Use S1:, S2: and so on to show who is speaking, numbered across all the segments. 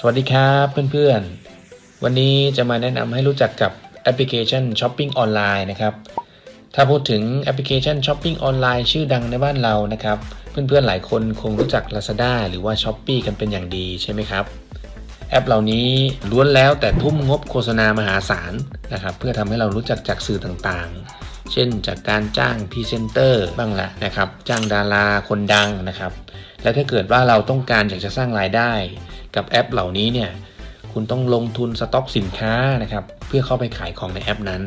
S1: สวัสดีครับเพื่อนๆ วันนี้จะมาแนะนำให้รู้จักกับแอปพลิเคชันช้อปปิ้งออนไลน์นะครับ ถ้าพูดถึงแอปพลิเคชันช้อปปิ้งออนไลน์ชื่อดังในบ้านเรานะครับ เพื่อนๆหลายคนคงรู้จัก Lazada หรือว่า s h อ p e e กันเป็นอย่างดีใช่ไหมครับ แอปเหล่านี้ล้วนแล้วแต่ทุ่มงบโฆษณามหาศาลนะครับ เพื่อทำให้เรารู้จักจากสื่อต่างๆ เช่นจากการจ้างพรีเซนเตอร์บ้างละนะครับ จ้างดาราคนดังนะครับ และถ้าเกิดว่าเราต้องการอยากจะสร้างรายได้ กับแอปเหล่านี้เนี่ย คุณต้องลงทุนสต็อกสินค้านะครับ เพื่อเข้าไปขายของในแอปนั้น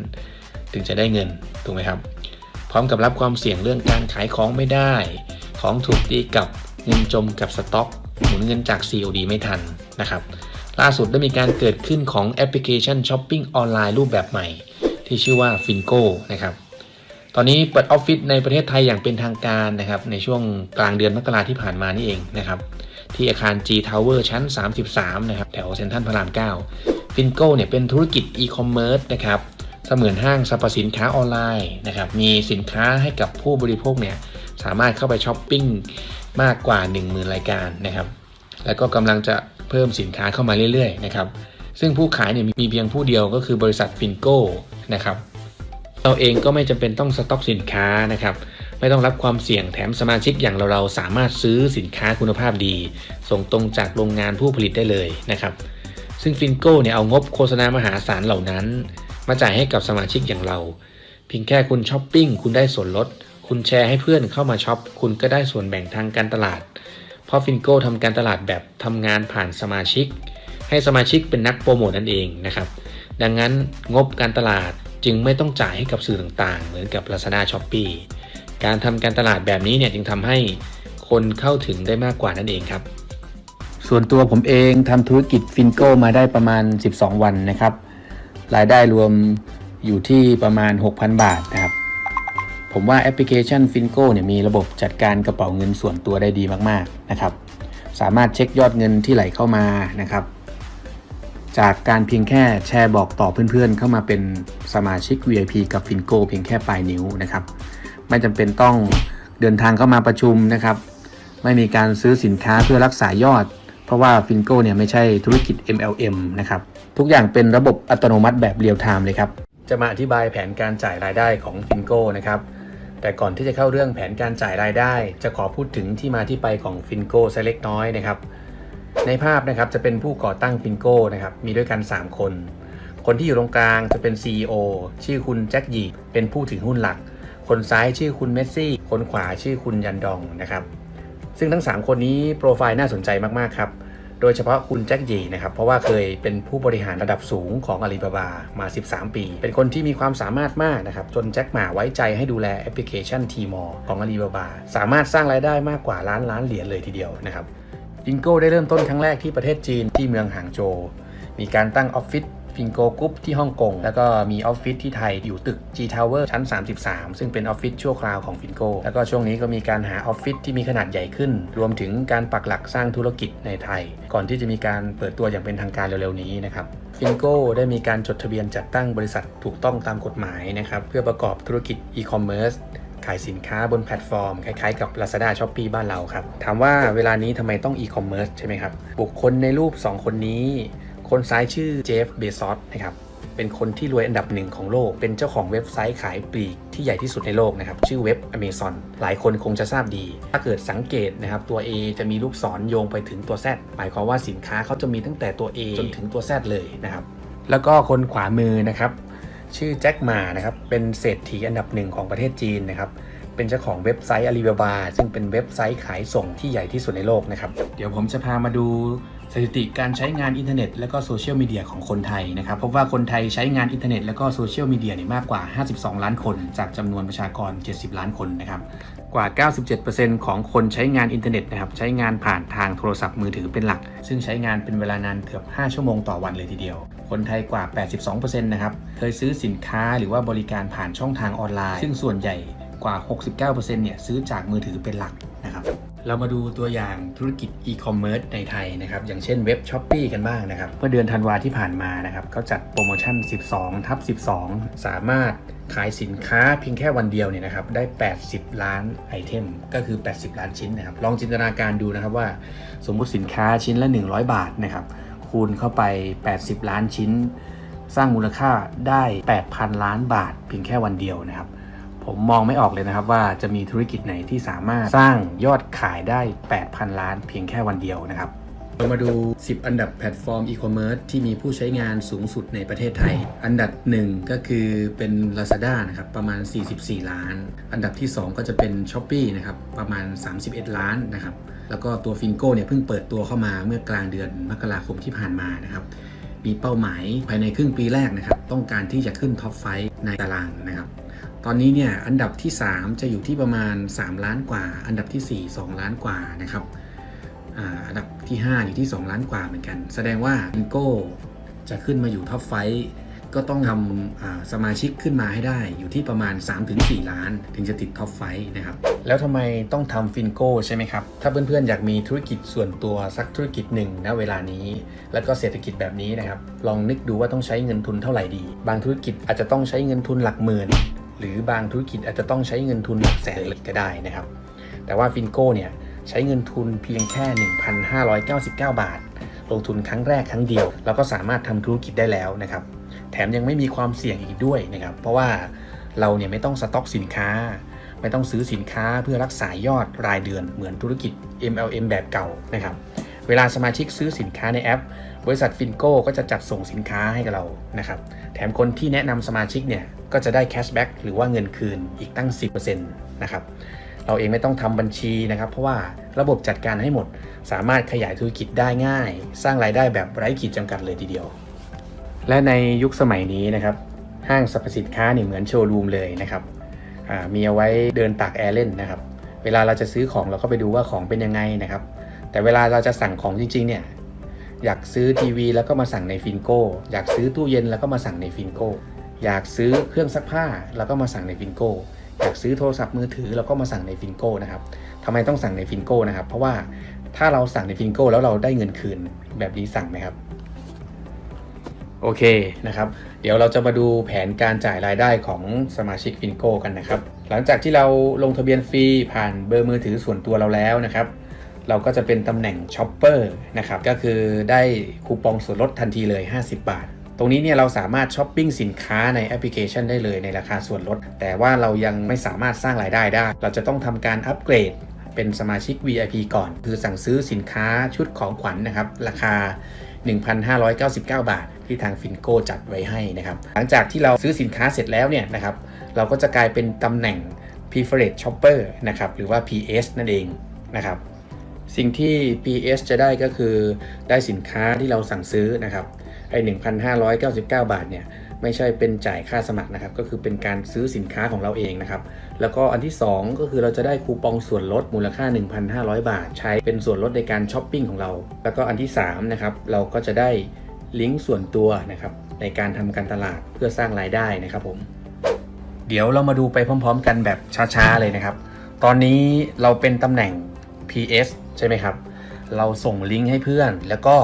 S1: ถึงจะได้เงิน ถูกไหมครับ พร้อมกับรับความเสี่ยงเรื่องการขายของไม่ได้ ของถูกตีกับเงินจมกับสต็อก หมุนเงินจาก COD ไม่ทันนะครับ ล่าสุดได้มีการเกิดขึ้นของแอปพลิเคชันช้อปปิ้งออนไลน์รูปแบบใหม่ ที่ชื่อว่า Finco นะครับ ตอนนี้เปิดออฟฟิศในประเทศไทยอย่างเป็นทางการนะครับในช่วงกลางเดือนมกราที่ผ่านมานี่เองนะครับที่อาคาร G Tower ชั้น 33 นะครับ แถวเซ็นทรัลพระราม 9 ฟินโก้เนี่ยเป็นธุรกิจอีคอมเมิร์ซนะครับเสมือนห้างสรรพสินค้าออนไลน์นะครับมีสินค้าให้กับผู้บริโภคเนี่ยสามารถเข้าไปช้อปปิ้งมากกว่า 10,000 รายการนะครับแล้วก็กำลังจะเพิ่มสินค้าเข้ามาเรื่อยๆนะครับซึ่งผู้ขายเนี่ยมีเพียงผู้เดียวก็คือบริษัทฟินโก้นะครับ เราเองก็ไม่จำเป็นต้องสต็อกสินค้านะครับ ไม่ต้องรับความเสี่ยงแถมสมาชิกอย่างเราเราๆสามารถซื้อสินค้าคุณภาพดี ส่งตรงจากโรงงานผู้ผลิตได้เลยนะครับ ซึ่งฟินโก้เนี่ยเอางบโฆษณามหาศาลเหล่านั้น มาจ่ายให้กับสมาชิกอย่างเรา เพียงแค่คุณช้อปปิ้งคุณได้ส่วนลด คุณแชร์ให้เพื่อนเข้ามาช็อป คุณก็ได้ส่วนแบ่งทางการตลาด เพราะฟินโก้ทำการตลาดแบบทำงานผ่านสมาชิก ให้สมาชิกเป็นนักโปรโมทนั่นเองนะครับ ดังนั้นงบการตลาด จึงไม่ต้องจ่ายให้กับสื่อต่างๆ เหมือนกับ Lazada s h o p e e การทำการตลาดแบบนี้เนี่ยจึงทำให้คนเข้าถึงได้มากกว่านั่นเองครับ ส่วนตัวผมเองทำธุรกิจฟินโกมาได้ประมาณ 12 วันนะครับ รายได้รวมอยู่ที่ประมาณ 6,000 บาทนะครับ ผมว่าแอปพลิเคชันฟินโกเนี่ยมีระบบจัดการกระเป๋าเงินส่วนตัวได้ดีมากๆนะครับ สามารถเช็คยอดเงินที่ไหลเข้ามานะครับ จากการเพียงแค่แชร์บอกต่อเพื่อนๆ เข้ามาเป็นสมาชิก VIP กับฟินโกเพียงแค่ปลายนิ้วนะครับ ไม่จำเป็นต้องเดินทางเข้ามาประชุมนะครับ ไม่มีการซื้อสินค้าเพื่อรักษายอด เพราะว่าฟินโกเนี่ยไม่ใช่ธุรกิจ MLM นะครับ ทุกอย่างเป็นระบบอัตโนมัติแบบเรียลไทม์เลยครับ จะมาอธิบายแผนการจ่ายรายได้ของฟินโกนะครับแต่ก่อนที่จะเข้าเรื่องแผนการจ่ายรายได้ จะขอพูดถึงที่มาที่ไปของฟินโกสักเล็กน้อยนะครับ ในภาพนะครับจะเป็นผู้ก่อตั้งฟินโก้นะครับมีด้วยกัน 3 คน คนที่อยู่ตรงกลางจะเป็น CEO ชื่อคุณแจ็คหยีเป็นผู้ถือหุ้นหลัก คนซ้ายชื่อคุณเมสซี่ คนขวาชื่อคุณยันดองนะครับซึ่งทั้ง 3 คนนี้โปรไฟล์น่าสนใจมากๆครับโดยเฉพาะคุณแจ็คหยีนะครับ เพราะว่าเคยเป็นผู้บริหารระดับสูงของอาลีบาบามา 13 ปี เป็นคนที่มีความสามารถมากนะครับ จนแจ็คหมาไว้ใจให้ดูแลแอปพลิเคชันทีมอของอาลีบาบาสามารถสร้างรายได้มากกว่าล้านล้านเหรียญเลยทีเดียวนะครับ ฟิงโก้ได้เริ่มต้นครั้งแรกที่ประเทศจีนที่เมืองหางโจวมีการตั้งออฟฟิศฟิงโกกรุ๊ปที่ฮ่องกง แล้วก็มีออฟฟิศที่ไทยอยู่ตึก G Tower ชั้น 33 ซึ่งเป็นออฟฟิศชั่วคราวของฟินโกแล้วก็ช่วงนี้ก็มีการหาออฟฟิศที่มีขนาดใหญ่ขึ้น รวมถึงการปักหลักสร้างธุรกิจในไทย ก่อนที่จะมีการเปิดตัวอย่างเป็นทางการเร็วๆนี้นะครับฟินโก้ได้มีการจดทะเบียนจัดตั้งบริษัทถูกต้องตามกฎหมายนะครับ เพื่อประกอบธุรกิจอีคอมเมิร์ซ ขายสินค้าบนแพลตฟอร์ม คล้ายๆกับ Lazada s h o p e e บ้านเราครับ ถามว่าเวลานี้ทำไมต้องอีคอมเมิร์ซใช่ไหมครับ บุคคลในรูป 2 คนนี้ คนซ้ายชื่อเจฟเบซอสนะครับเป็นคนที่รวยอันดับหนึ่งของโลก เป็นเจ้าของเว็บไซต์ขายปลีกที่ใหญ่ที่สุดในโลกนะครับ ชื่อเว็บ Amazon หลายคนคงจะทราบดี ถ้าเกิดสังเกตนะครับ ตัว A จะมีลูกศรโยงไปถึงตัว Z หมายความว่าสินค้าเขาจะมีตั้งแต่ตัว A จนถึงตัว Z เลยนะครับ แล้วก็คนขวามือนะครับ ชื่อแจ็คหมานะครับ เป็นเศรษฐีอันดับหนึ่งของประเทศจีนนะครับ เป็นเจ้าของเว็บไซต์อาลีบาบาซึ่งเป็นเว็บไซต์ขายส่งที่ใหญ่ที่สุดในโลกนะครับ เดี๋ยวผมจะพามาดูสถิติการใช้งานอินเทอร์เน็ตและก็โซเชียลมีเดียของคนไทยนะครับพบว่าคนไทยใช้งานอินเทอร์เน็ตและก็โซเชียลมีเดียเนี่ยมากกว่า 52 ล้านคน จากจำนวนประชากร 70 ล้านคนนะครับกว่า 97%ของคนใช้งานอินเทอร์เน็ตนะครับใช้งานผ่านทางโทรศัพท์มือถือเป็นหลัก ซึ่งใช้งานเป็นเวลานานเกือบ 5 ชั่วโมงต่อวันเลยทีเดียว คนไทยกว่า 82%นะครับ เคยซื้อสินค้าหรือว่าบริการผ่านช่องทางออนไลน์ ซึ่งส่วนใหญ่กว่า 69%เนี่ยซื้อจากมือถือเป็นหลักนะครับ เรามาดูตัวอย่างธุรกิจอีคอมเมิร์ซในไทยนะครับ อย่างเช่นเว็บ s h อ p e e กันบ้างนะครับ เมื่อเดือนธันวาที่ผ่านมานะครับเขาจัดโปรโมชั่น 12 ทับ 12 สามารถขายสินค้าเพียงแค่วันเดียวเนี่ยนะครับได้ 80 ล้านไอเทม ก็คือ 80 ล้านชิ้นนะครับ ลองจินตนาการดูนะครับว่า สมมุติสินค้าชิ้นละ 100 บาทนะครับ คูณเข้าไป 80 ล้านชิ้น สร้างมูลค่าได้ 8,000 ล้านบาท เพียงแค่วันเดียวนะครับ ผมมองไม่ออกเลยนะครับว่าจะมีธุรกิจไหนที่สามารถสร้างยอดขายได้ 8,000 ล้าน เพียงแค่วันเดียวนะครับ เรามาดู 10 อันดับแพลตฟอร์มอีคอมเมิร์ซที่มีผู้ใช้งานสูงสุดในประเทศไทย อันดับ 1 ก็คือเป็น Lazada นะครับประมาณ 44 ล้าน อันดับที่ 2 ก็จะเป็น s h อ p e e นะครับประมาณ 31 ล้านนะครับแล้วก็ตัว Fingo เนี่ยเพิ่งเปิดตัวเข้ามาเมื่อกลางเดือนมกราคมที่ผ่านมานะครับมีเป้าหมายภายในครึ่งปีแรกนะครับต้องการที่จะขึ้นท็อปไฟในตารางนะครับตอนนี้เนี่ยอันดับที่ 3 จะอยู่ที่ประมาณ 3 ล้านกว่า อันดับที่ 4 2 ล้านกว่านะครับ อ่าอันดับที่ 5 อยู่ที่ 2 ล้านกว่าเหมือนกัน แสดงว่า i n g o จะขึ้นมาอยู่ท็อปไฟก็ต้องทำสมาชิกขึ้นมาให้ได้อยู่ที่ประมาณ 3-4 ล้าน ถึงจะติดท็อปไฟนะครับ แล้วทำไมต้องทำฟินโก้ใช่ไหมครับ ถ้าเพื่อนๆ อยากมีธุรกิจส่วนตัวสักธุรกิจหนึ่งณเวลานี้ แล้วก็เศรษฐกิจแบบนี้นะครับ ลองนึกดูว่าต้องใช้เงินทุนเท่าไหร่ดี บางธุรกิจอาจจะต้องใช้เงินทุนหลักหมื่น หรือบางธุรกิจอาจจะต้องใช้เงินทุนหลักแสนเลยก็ได้นะครับ แต่ว่าฟินโก้เนี่ย ใช้เงินทุนเพียงแค่ 1,599 บาท ลงทุนครั้งแรกครั้งเดียว เราก็สามารถทำธุรกิจได้แล้วนะครับ แถมยังไม่มีความเสี่ยงอีกด้วยนะครับ เพราะว่าเราเนี่ยไม่ต้องสต็อกสินค้า ไม่ต้องซื้อสินค้าเพื่อรักษายอดรายเดือนเหมือนธุรกิจ MLM แบบเก่านะครับ เวลาสมาชิกซื้อสินค้าในแอป บริษัทฟินโก้ก็จะจัดส่งสินค้าให้กับเรานะครับ แถมคนที่แนะนำสมาชิกเนี่ยก็จะได้แคชแบ็กหรือว่าเงินคืนอีกตั้ง 10%นะครับ เราเองไม่ต้องทำบัญชีนะครับ เพราะว่าระบบจัดการให้หมด สามารถขยายธุรกิจได้ง่าย สร้างรายได้แบบไร้ขีดจำกัดเลยทีเดียว และในยุคสมัยนี้นะครับ ห้างสรรพสินค้านี่เหมือนโชว์รูมเลยนะครับมีเอาไว้เดินตากแอร์เล่นนะครับ เวลาเราจะซื้อของเราก็ไปดูว่าของเป็นยังไงนะครับ แต่เวลาเราจะสั่งของจริงๆเนี่ยอยากซื้อทีวีแล้วก็มาสั่งในฟินโก้ อยากซื้อตู้เย็นแล้วก็มาสั่งในฟินโก้ อยากซื้อเครื่องซักผ้าแล้วก็มาสั่งในฟินโก้ อยากซื้อโทรศัพท์มือถือแล้วก็มาสั่งในฟินโก้นะครับทำไมต้องสั่งในฟินโก้นะครับ เพราะว่าถ้าเราสั่งในฟินโก้แล้วเราได้เงินคืนแบบนี้สั่งไหมครับ โอเคนะครับ เดี๋ยวเราจะมาดูแผนการจ่ายรายได้ของสมาชิกฟินโก้กันนะครับ หลังจากที่เราลงทะเบียนฟรีผ่านเบอร์มือถือส่วนตัวเราแล้วนะครับเราก็จะเป็นตำแหน่งช็อปเปอร์นะครับ ก็คือได้คูปองส่วนลดทันทีเลย 50 บาท ตรงนี้เนี่ยเราสามารถช้อปปิ้งสินค้าในแอปพลิเคชันได้เลยในราคาส่วนลด แต่ว่าเรายังไม่สามารถสร้างรายได้ได้ เราจะต้องทำการอัปเกรดเป็นสมาชิก VIP ก่อน คือสั่งซื้อสินค้าชุดของขวัญนนะครับ ราคา 1,599 บาท ที่ทางฟินโกจัดไว้ให้นะครับ หลังจากที่เราซื้อสินค้าเสร็จแล้วเนี่ยนะครับ เราก็จะกลายเป็นตำแหน่ง Preferred Shopper นะครับ หรือว่า PS นั่นเองนะครับ สิ่งที่ PS จะได้ก็คือได้สินค้าที่เราสั่งซื้อนะครับ ไอ้1,599บาทเนี่ยไม่ใช่เป็นจ่ายค่าสมัครนะครับ ก็คือเป็นการซื้อสินค้าของเราเองนะครับ แล้วก็อันที่ 2 ก็คือเราจะได้คูปองส่วนลดมูลค่า 1,500 บาท ใช้เป็นส่วนลดในการช้อปปิ้งของเรา แล้วก็อันที่3นะครับเราก็จะได้ลิงก์ส่วนตัวนะครับในการทำการตลาดเพื่อสร้างรายได้นะครับผม เดี๋ยวเรามาดูไปพร้อม ๆ กันแบบช้าๆเลยนะครับ ตอนนี้เราเป็นตำแหน่ง PS ใช่ไหมครับ เราส่งลิงก์ให้เพื่อนแล้วก็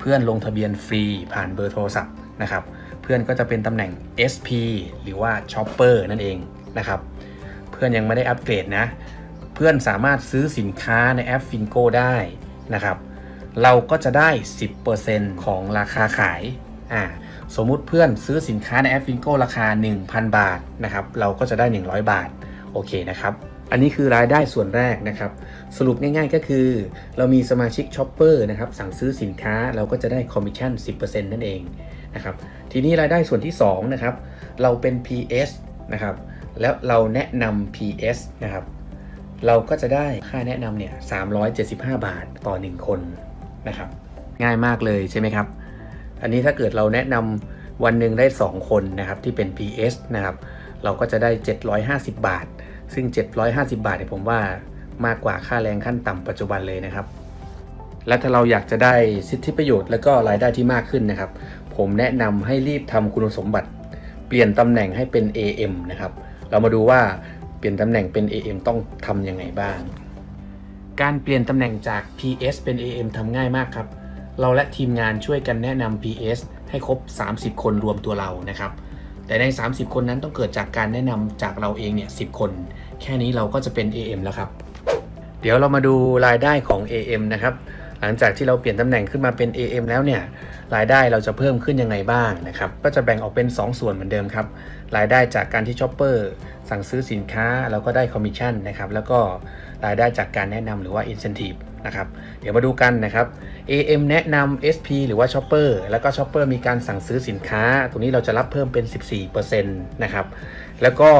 S1: เพื่อนลงทะเบียนฟรีผ่านเบอร์โทรศัพท์นะครับ เพื่อนก็จะเป็นตำแหน่ง SP หรือว่า Shopper นั่นเองนะครับ เพื่อนยังไม่ได้อัปเกรดนะ เพื่อนสามารถซื้อสินค้าในแอป Fingo ได้นะครับ เราก็จะได้ 10%ของราคาขายอ่าสมมุติเพื่อนซื้อสินค้าในแอป Fingo ราคา 1,000 บาทนะครับ เราก็จะได้ 100 บาท โอเคนะครับ อันนี้คือรายได้ส่วนแรกนะครับ สรุปง่ายๆก็คือ เรามีสมาชิกช็อปเปอร์นะครับสั่งซื้อสินค้าเราก็จะได้คอมมิชชั่น 10%นั่นเองนะครับทีนี้รายได้ส่วนที่2นะครับเราเป็น PS นะครับแล้วเราแนะนำ PS นะครับเราก็จะได้ค่าแนะนำเนี่ย375 บาทต่อ 1 คนนะครับง่ายมากเลยใช่ไหมครับ อันนี้ถ้าเกิดเราแนะนำวันหนึ่งได้ 2 คนนะครับที่เป็น PS นะครับเราก็จะได้ 750 บาท ซึ่ง 750 บาทเนี่ยผมว่ามากกว่าค่าแรงขั้นต่ำปัจจุบันเลยนะครับ และถ้าเราอยากจะได้สิทธิประโยชน์และก็รายได้ที่มากขึ้นนะครับ ผมแนะนำให้รีบทำคุณสมบัติ เปลี่ยนตำแหน่งให้เป็น AM นะครับ เรามาดูว่าเปลี่ยนตำแหน่งเป็น AM ต้องทำยังไงบ้าง การเปลี่ยนตำแหน่งจาก PS เป็น AM ทำง่ายมากครับ เราและทีมงานช่วยกันแนะนำ PS ให้ครบ 30 คนรวมตัวเรานะครับ แต่ใน 30 คนนั้นต้องเกิดจากการแนะนำจากเราเองเนี่ยสิคน แค่นี้เราก็จะเป็น AM แล้วครับ เดี๋ยวเรามาดูรายได้ของ AM นะครับ หลังจากที่เราเปลี่ยนตำแหน่งขึ้นมาเป็น AM แล้วเนี่ย รายได้เราจะเพิ่มขึ้นยังไงบ้างนะครับก็จะแบ่งออกเป็น 2 ส่วนเหมือนเดิมครับรายได้จากการที่ช็อปเปอร์สั่งซื้อสินค้าเราก็ได้คอมมิชชั่นนะครับแล้วก็รายได้จากการแนะนำหรือว่า Incentive นะครับเดี๋ยวมาดูกันนะครับ AM แนะนำ SP หรือว่า Shopper แล้วก็ Shopper มีการสั่งซื้อสินค้า ตรงนี้เราจะรับเพิ่มเป็น 14%นะครับ แล้วก็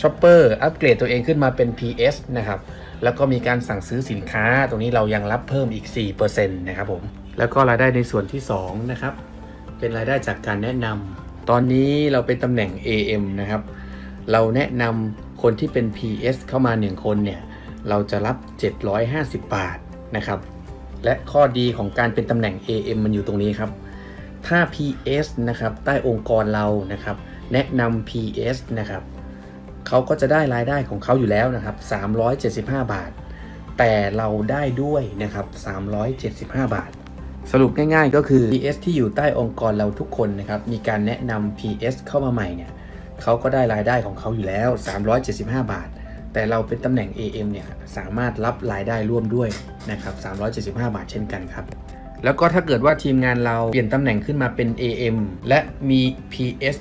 S1: Shopper อัปเกรดตัวเองขึ้นมาเป็น PS นะครับ แล้วก็มีการสั่งซื้อสินค้า ตรงนี้เรายังรับเพิ่มอีก 4%นะครับผม แล้วก็รายได้ในส่วนที่2นะครับเป็นรายได้จากการแนะนำตอนนี้เราเป็นตำแหน่ง AM นะครับ เราแนะนำคนที่เป็น PS เข้ามา 1 คนเนี่ยเราจะรับ 750 บาทนะครับ และข้อดีของการเป็นตำแหน่ง AM มันอยู่ตรงนี้ครับ ถ้า PS นะครับใต้องค์กรเรานะครับ แนะนำ PS นะครับเขาก็จะได้รายได้ของเขาอยู่แล้วนะครับ 375 บาท แต่เราได้ด้วยนะครับ 375 บาท สรุปง่ายๆก็คือ PS ที่อยู่ใต้องค์กรเราทุกคนนะครับ มีการแนะนำ PS เข้ามาใหม่เนี่ยเขาก็ได้รายได้ของเขาอยู่แล้ว 375 บาท แต่เราเป็นตำแหน่ง AM เนี่ยสามารถรับรายได้ร่วมด้วยนะครับ 375 บาทเช่นกันครับ แล้วก็ถ้าเกิดว่าทีมงานเราเปลี่ยนตำแหน่งขึ้นมาเป็น AM และมี PS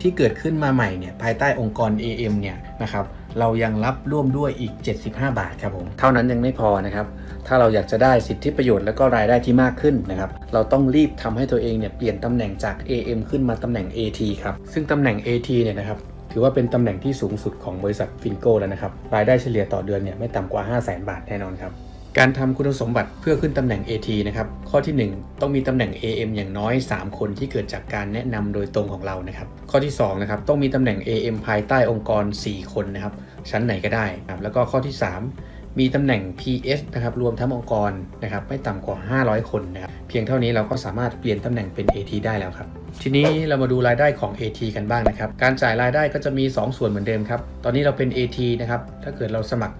S1: ที่เกิดขึ้นมาใหม่เนี่ยภายใต้องค์กร AM เนี่ยนะครับ เรายังรับร่วมด้วยอีก 75 บาทครับผม เท่านั้นยังไม่พอนะครับ ถ้าเราอยากจะได้สิทธิประโยชน์และก็รายได้ที่มากขึ้นนะครับ เราต้องรีบทำให้ตัวเองเนี่ยเปลี่ยนตำแหน่งจาก AM ขึ้นมาตำแหน่ง AT ครับ ซึ่งตำแหน่ง AT เนี่ยนะครับถือว่าเป็นตำแหน่งที่สูงสุดของบริษัทฟินโกแล้วนะครับ รายได้เฉลี่ยต่อเดือนเนี่ยไม่ต่ำกว่า 5 0 0 0 0 0 บาทแน่นอนครับ การทำคุณสมบัติเพื่อขึ้นตำแหน่ง AT นะครับ ข้อที่ 1 ต้องมีตำแหน่ง AM อย่างน้อย 3 คนที่เกิดจากการแนะนำโดยตรงของเรานะครับ ข้อที่2นะครับต้องมีตำแหน่ง AM ภายใต้องค์กร 4 คนนะครับ ชั้นไหนก็ได้ครับแล้วก็ข้อที่ 3 มีตำแหน่ง PS นะครับรวมทั้งองค์กรนะครับไม่ต่ำกว่า 500 คนนะครับเพียงเท่านี้เราก็สามารถเปลี่ยนตำแหน่งเป็น AT ได้แล้วครับ ทีนี้เรามาดูรายได้ของ AT กันบ้างนะครับการจ่ายรายได้ก็จะมี 2 ส่วนเหมือนเดิมครับตอนนี้เราเป็น AT นะครับถ้าเกิดเราสมัคร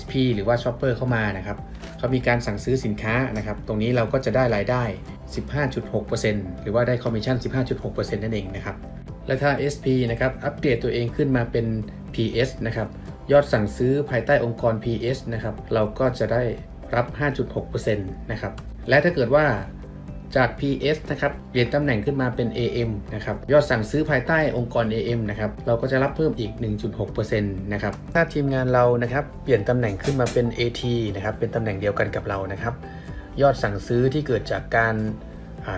S1: SP หรือว่า Shopper เข้ามานะครับเขามีการสั่งซื้อสินค้านะครับ ตรงนี้เราก็จะได้รายได้ 15.6%หรือว่าได้คอมมิชชั่น 15.6%นั่นเองนะครับ และถ้า SP นะครับ อัปเกรดตัวเองขึ้นมาเป็น PS นะครับ ยอดสั่งซื้อภายใต้องค์กร PS นะครับ เราก็จะได้รับ 5.6%นะครับ และถ้าเกิดว่าจาก PS นะครับเปลี่ยนตำแหน่งขึ้นมาเป็น AM นะครับ ยอดสั่งซื้อภายใต้องค์กร AM นะครับ เราก็จะรับเพิ่มอีก 1.6%นะครับ ถ้าทีมงานเรานะครับ เปลี่ยนตำแหน่งขึ้นมาเป็น AT นะครับ เป็นตำแหน่งเดียวกันกับเรานะครับ ยอดสั่งซื้อที่เกิดจากการ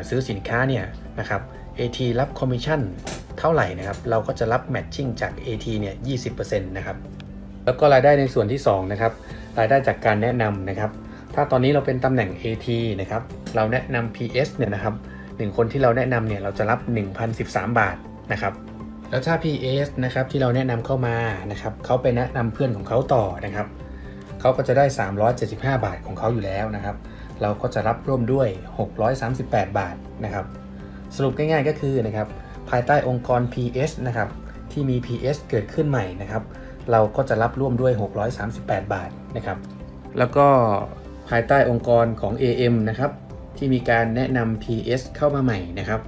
S1: ซื้อสินค้าเนี่ยนะครับ AT รับคอมมิชชั่นเท่าไหร่นะครับ เราก็จะรับแมทชิ่งจาก AT เนี่ย 20%นะครับ แล้วก็รายได้ในส่วนที่ 2 นะครับ รายได้จากการแนะนำนะครับ ถ้าตอนนี้เราเป็นตำแหน่ง AT นะครับ เราแนะนำ PS เนี่ยนะครับหนึ่งคนที่เราแนะนำเนี่ย เราจะรับ 1,013 บาทนะครับ แล้วถ้า PS นะครับที่เราแนะนำเข้ามานะครับ เขาไปแนะนำเพื่อนของเขาต่อนะครับ เขาก็จะได้ 375 บาทของเขาอยู่แล้วนะครับ เราก็จะรับร่วมด้วย 638 บาทนะครับ สรุปง่ายๆก็คือนะครับภายใต้องค์กร PS นะครับที่มี PS เกิดขึ้นใหม่นะครับเราก็จะรับร่วมด้วย 638 บาทนะครับแล้วก็ภายใต้องค์กรของ AM นะครับที่มีการแนะนำ PS เข้ามาใหม่นะครับ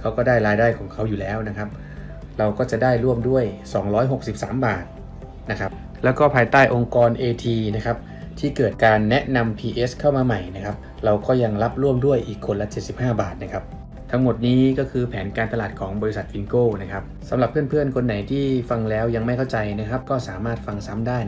S1: เขาก็ได้รายได้ของเขาอยู่แล้วนะครับ เราก็จะได้ร่วมด้วย 263 บาทนะครับแล้วก็ภายใต้องค์กร AT นะครับที่เกิดการแนะนำ PS เข้ามาใหม่นะครับ เราก็ยังรับร่วมด้วยอีกคนละ 75 บาทนะครับ ทั้งหมดนี้ก็คือแผนการตลาดของบริษัทฟินโก้นะครับสำหรับเพื่อนๆ คนไหนที่ฟังแล้วยังไม่เข้าใจนะครับ ก็สามารถฟังซ้ำได้